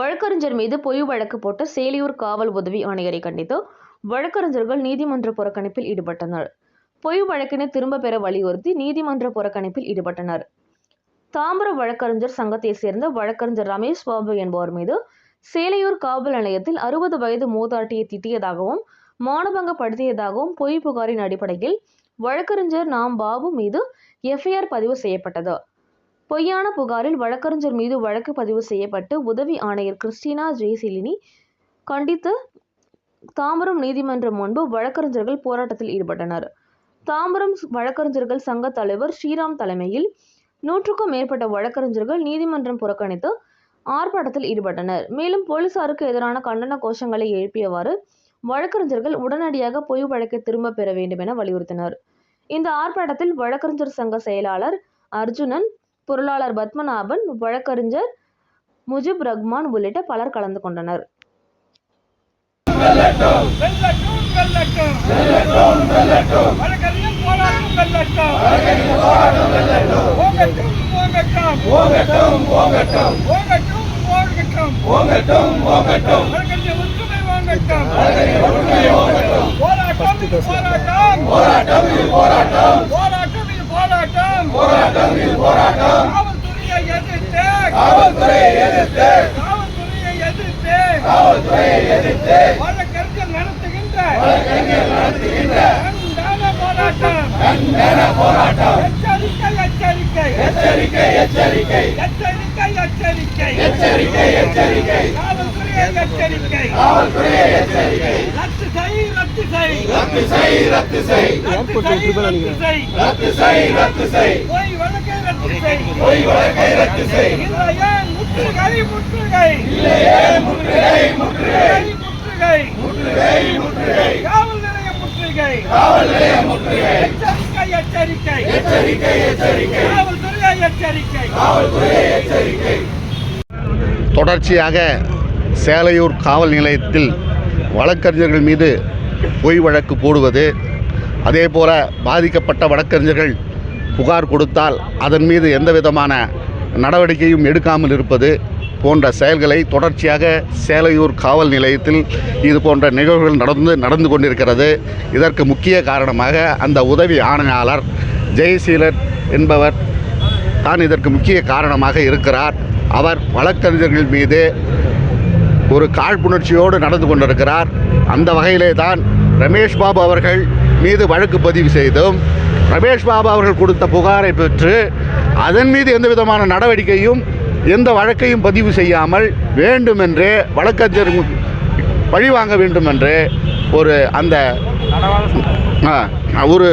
வழக்கறிஞர் மீது பொய் வழக்கு போட்ட சேலியூர் காவல் உதவி ஆணையரை கண்டித்து வழக்கறிஞர்கள் நீதிமன்ற புறக்கணிப்பில் ஈடுபட்டனர். பொய் வழக்கினை திரும்ப பெற வலியுறுத்தி நீதிமன்ற புறக்கணிப்பில் ஈடுபட்டனர். தாம்பரம் வழக்கறிஞர் சங்கத்தைச் சேர்ந்த வழக்கறிஞர் ரமேஷ் பாபு என்பவர் மீது சேலையூர் காவல் நிலையத்தில் அறுபது வயது மூதாட்டியை திட்டியதாகவும் மானபங்கப்படுத்தியதாகவும் பொய் புகாரின் அடிப்படையில் வழக்கறிஞர் நாம் பாபு மீது எஃப்ஐஆர் பதிவு செய்யப்பட்டது. பொய்யான புகாரில் வழக்கறிஞர் மீது வழக்கு பதிவு செய்யப்பட்டு உதவி ஆணையர் கிறிஸ்டினா ஜெயசிலினி கண்டித்து தாம்பரம் நீதிமன்றம் முன்பு வழக்கறிஞர்கள் போராட்டத்தில் ஈடுபட்டனர். தாம்பரம் வழக்கறிஞர்கள் சங்க தலைவர் ஸ்ரீராம் தலைமையில் நூற்றுக்கும் மேற்பட்ட வழக்கறிஞர்கள் நீதிமன்றம் புறக்கணித்து ஆர்ப்பாட்டத்தில் ஈடுபட்டனர். மேலும் போலீசாருக்கு எதிரான கண்டன கோஷங்களை எழுப்பியவாறு வழக்கறிஞர்கள் உடனடியாக பொய் வழக்கை திரும்ப பெற வேண்டும் என வலியுறுத்தினர். இந்த ஆர்ப்பாட்டத்தில் வழக்கறிஞர் சங்க செயலாளர் அர்ஜுனன் பொருளாளர் பத்மநாபன் வழக்கறிஞர் முஜிப் ரஹ்மான் உள்ளிட்ட பலர் கலந்து கொண்டனர். போராட்டம் போராட்டம். போராட்டம் போராட்டம். போராட்டம் போராட்டம் இது போராட்டம் காவல்துறையை எதிர்த்து காவல்துறையை எதிர்த்து காவல்துறையை எதிர்த்து காவல்துறையை எதிர்த்து வழக்கறிஞர் நடத்துகின்ற வழக்கறிஞர் நடத்துகின்ற கண்டன போராட்டம் கண்டன போராட்டம் எச்சரிக்கை எச்சரிக்கை எச்சரிக்கை எச்சரிக்கை எச்சரிக்கை எச்சரிக்கை எச்சரிக்கை எச்சரிக்கை காவல்துறையை எச்சரிக்கை காவல்துறையை எச்சரிக்கை ரத்து செய் ரத்து செய் ரத்து செய் ரத்து செய். ரத்து செய் ரத்து செய். ரத்து செய் போய் வழக்கை ரத்து செய். போய் வழக்கை ரத்து செய். இல்லையே முற்றுகை முற்றுகை. இல்லையே முற்றுகை முற்றுகை. முற்றுகை முற்றுகை. முற்றுகை காவல் நிலைய முற்றுகை. காவல் நிலைய முற்றுகை. எச்சரிக்கை எச்சரிக்கை. எச்சரிக்கை எச்சரிக்கை. தொடர்ச்சியாக சேலையூர் காவல் நிலையத்தில் வழக்கறிஞர்கள் மீது பொய் வழக்கு போடுவது. அதே போல பாதிக்கப்பட்ட வழக்கறிஞர்கள் புகார் கொடுத்தால் அதன் மீது எந்த விதமான நடவடிக்கையும் எடுக்காமல் இருப்பது போன்ற செயல்களை தொடர்ச்சியாக சேலையூர் காவல் நிலையத்தில் இது போன்ற நிகழ்வுகள் நடந்து நடந்து கொண்டிருக்கிறது. இதற்கு முக்கிய காரணமாக அந்த உதவி ஆணையாளர் ஜெயசீலர் என்பவர் தான் இதற்கு முக்கிய காரணமாக இருக்கிறார். அவர் வழக்கறிஞர்கள் மீது ஒரு காழ்ப்புணர்ச்சியோடு நடந்து கொண்டிருக்கிறார். அந்த வகையிலே தான் ரமேஷ் பாபு அவர்கள் மீது வழக்கு பதிவு செய்தும் ரமேஷ் பாபு அவர்கள் கொடுத்த புகாரை பெற்று அதன் மீது எந்த விதமான நடவடிக்கையும் எந்த வழக்கையும் பதிவு செய்யாமல் வேண்டுமென்றே வழக்கறிஞர் பழிவாங்க வேண்டுமென்று ஒரு அந்த ஒரு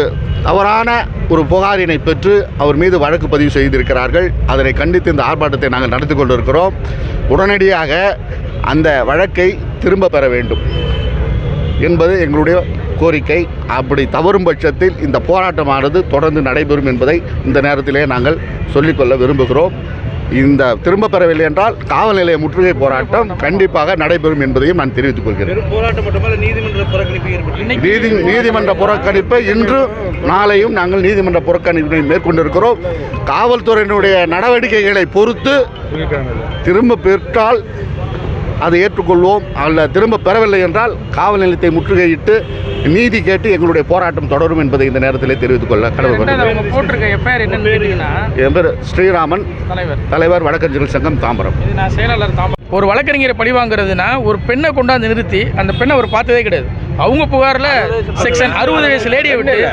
தவறான ஒரு புகாரினை பெற்று அவர் மீது வழக்கு பதிவு செய்திருக்கிறார்கள். அதனை கண்டித்து இந்த ஆர்ப்பாட்டத்தை நாங்கள் நடத்தி கொண்டிருக்கிறோம். உடனடியாக அந்த வழக்கை திரும்ப பெற வேண்டும். என்பது எங்களுடைய கோரிக்கை. அப்படி தவறும் பட்சத்தில் இந்த போராட்டமானது தொடர்ந்து நடைபெறும் என்பதை இந்த நேரத்திலே நாங்கள் சொல்லிக்கொள்ள விரும்புகிறோம். இந்த திரும்ப பெறவில்லை என்றால் காவல் நிலைய முற்றுகை போராட்டம் கண்டிப்பாக நடைபெறும் என்பதையும் நான் தெரிவித்துக் கொள்கிறேன். நீதி நீதிமன்ற புறக்கணிப்பை இன்று நாளையும் நாங்கள் நீதிமன்ற புறக்கணிப்பை மேற்கொண்டிருக்கிறோம். காவல்துறையினுடைய நடவடிக்கைகளை பொறுத்து திரும்ப பெற்றால் அதை ஏற்றுக்கொள்வோம் அல்ல திரும்ப பெறவில்லை என்றால் காவல் நிலையத்தை முற்றுகையிட்டு நீதி கேட்டு எங்களுடைய போராட்டம் தொடரும் என்பதை இந்த நேரத்திலே தெரிவித்துக் கொள்ள கடவுள் என் பேர் ஸ்ரீராமன் தலைவர். தலைவர் வழக்கறிஞர்கள் சங்கம் தாம்பரம். இது நான் செயலாளர் தாம்பரம். ஒரு வழக்கறிஞரை பழி வாங்குறதுனா ஒரு பெண்ணை கொண்டாந்து நிறுத்தி அந்த பெண்ணை அவர் பார்த்ததே கிடையாது. அவங்க புகாரில் செக்ஷன் அறுபது வயசு லேடியை விட்டு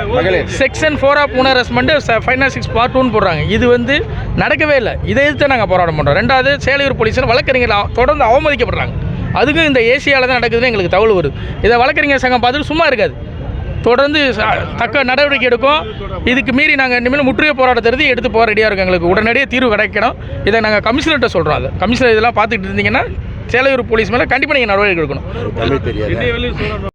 செக்ஷன் ஃபோர் ஆஃப் மூணு harassment five not six part டூன்னு போடுறாங்க. இது வந்து நடக்கவே இல்லை. இதை எதிர்த்து நாங்கள் போராட்டம் பண்ணுறோம் ரெண்டாவது சேலையூர் போலீஸில் வழக்கறிஞர்கள் அவ- தொடர்ந்து அவமதிக்கப்படுறாங்க. அதுக்கும் இந்த ஏசியாவில் தான் நடக்குதுன்னு எங்களுக்கு தகவல் வருது. இதை வழக்கறிஞர் சங்கம் பார்த்துட்டு சும்மா இருக்காது. தொடர்ந்து தக்க நடவடிக்கை எடுக்கும். இதுக்கு மீறி நாங்கள் இனிமேல் முற்றுகை போராட்டத்தை எடுத்து எடுத்து போக ரெடியாக இருக்கோம். எங்களுக்கு உடனடியே தீர்வு கிடைக்கணும். இதை நாங்கள் கமிஷனர்கிட்ட சொல்கிறோம் அது. கமிஷனர் இதெல்லாம் பார்த்துக்கிட்டு இருந்தீங்கன்னா சேலையூர் போலீஸ் மேலே கண்டிப்பாக நீங்கள் நடவடிக்கை எடுக்கணும்.